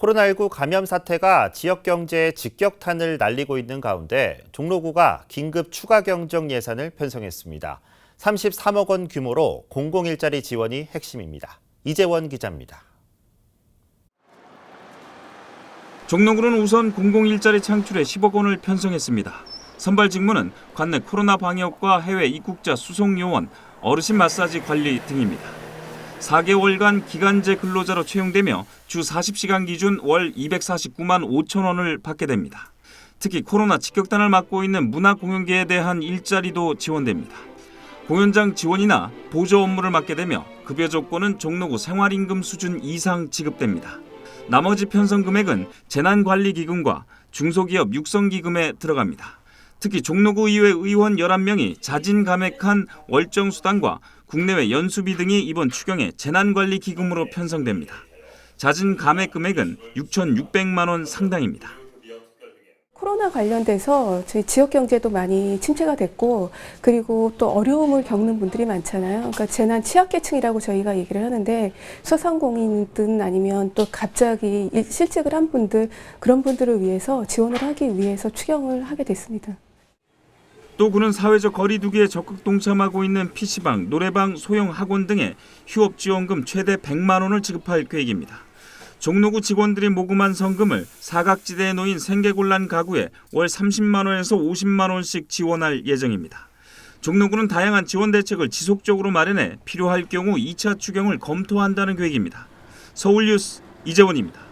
코로나19 감염 사태가 지역 경제에 직격탄을 날리고 있는 가운데 종로구가 긴급 추가 경정 예산을 편성했습니다. 33억 원 규모로 공공 일자리 지원이 핵심입니다. 이재원 기자입니다. 종로구는 우선 공공 일자리 창출에 10억 원을 편성했습니다. 선발 직무는 관내 코로나 방역과 해외 입국자 수송 요원, 어르신 마사지 관리 등입니다. 4개월간 기간제 근로자로 채용되며 주 40시간 기준 월 249만 5천 원을 받게 됩니다. 특히 코로나 직격탄을 맞고 있는 문화공연계에 대한 일자리도 지원됩니다. 공연장 지원이나 보조 업무를 맡게 되며 급여 조건은 종로구 생활임금 수준 이상 지급됩니다. 나머지 편성 금액은 재난관리기금과 중소기업 육성기금에 들어갑니다. 특히 종로구 의회 의원 11명이 자진 감액한 월정 수당과 국내외 연수비 등이 이번 추경의 재난관리 기금으로 편성됩니다. 자진 감액 금액은 6,600만 원 상당입니다. 코로나 관련돼서 저희 지역 경제도 많이 침체가 됐고 그리고 또 어려움을 겪는 분들이 많잖아요. 그러니까 재난 취약계층이라고 저희가 얘기를 하는데 소상공인이든 아니면 또 갑자기 일- 실직을 한 분들 그런 분들을 위해서 지원을 하기 위해서 추경을 하게 됐습니다. 또 그는 사회적 거리두기에 적극 동참하고 있는 PC방, 노래방, 소형 학원 등에 휴업 지원금 최대 100만 원을 지급할 계획입니다. 종로구 직원들이 모금한 성금을 사각지대에 놓인 생계곤란 가구에 월 30만 원에서 50만 원씩 지원할 예정입니다. 종로구는 다양한 지원 대책을 지속적으로 마련해 필요할 경우 2차 추경을 검토한다는 계획입니다. 서울뉴스 이재원입니다.